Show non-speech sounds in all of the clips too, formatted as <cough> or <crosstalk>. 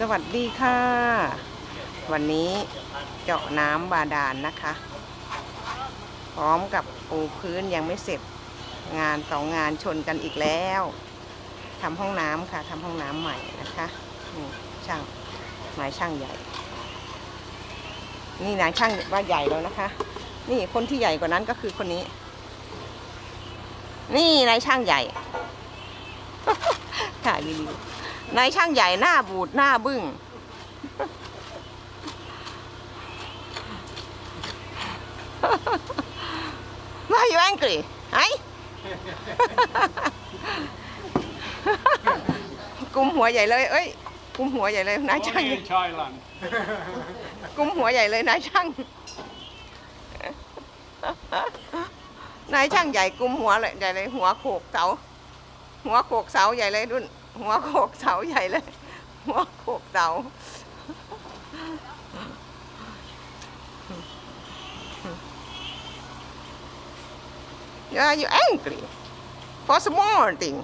สวัสดีค่ะ วันนี้เจาะน้ำบาดาลนนะคะ พร้อมกับปูพื้นยังไม่เสร็จงานสองงานชนกันอีกแล้วทำห้องน้ำค่ะทำห้องน้ำใหม่นะคะนี่ช่างนายช่างใหญ่ นี่นายช่างว่าใหญ่แล้วนะคะ นี่คนที่ใหญ่กว่านั้นก็คือคนนี้ นี่นายช่างใหญ่ถ่ายดีๆ นายช่างใหญ่หน้าบูดหน้าบึ้ง Why you angry? ไอ้กุมหัวใหญ่เลย เอ้ย กุมหัวใหญ่เลยนายช่าง Only in Thailand. กุมหัวใหญ่เลยนายช่าง นายช่างใหญ่กุมหัวเลยใหญ่เลย หัวโขกเสา หัวโขกเสาใหญ่เลยรุ่น หัวโขกเสาใหญ่เลย หัวโขกเสา Are you angry for small thing?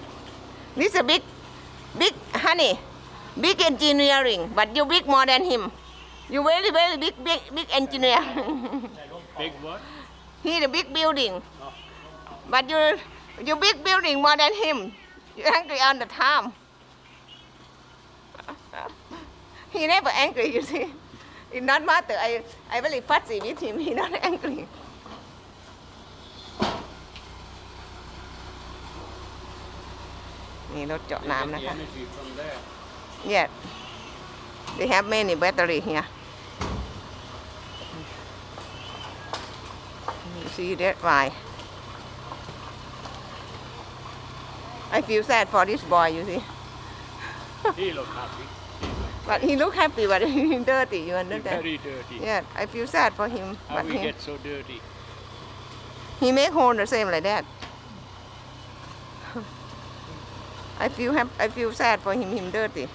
This a big, big honey, big engineering, but you big more than him. You very very big big big engineer. Big what? he the big building, but you you big building more than him. You angry all the time. he never angry, you see. <laughs> It not matter. I, I really fussy with him. <laughs> He not angry. <laughs> Yeah. They have many battery here. You see that why? I feel sad for this boy, you see. he look happy. But he look happy, but <laughs> he dirty, you understand? very dirty. Yeah, I feel sad for him. How But we he, get so dirty? he make home the same like that. <laughs> I feel hap- I feel sad for him. Him dirty.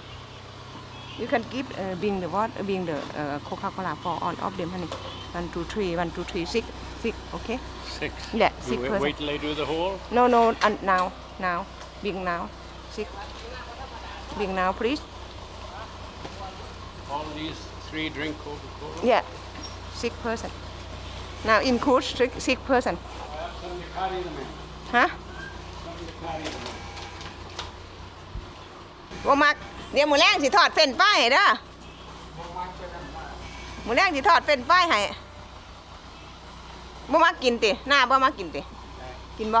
You can keep uh, being the what? Uh, being the uh, Coca-Cola for all of them, honey. One, two, three. One, two, three, six, six. Okay. Six. Yeah, We six wait, wait till they do the whole. No, no. And now, now, being now, six. Being now, please. All these three drink Coca-Cola. Yeah, six person. Now include six, six person. I have some to carry them in. ฮะ Some to carry them in. ว่มักเดี๋ยวหมูแรงสิทอดเฟ้นป้ายให้เด้อหมูแรงสิทอดเฟ้นป้ายให้บ่มักกินติหน้าบ่มักกินติกินบ่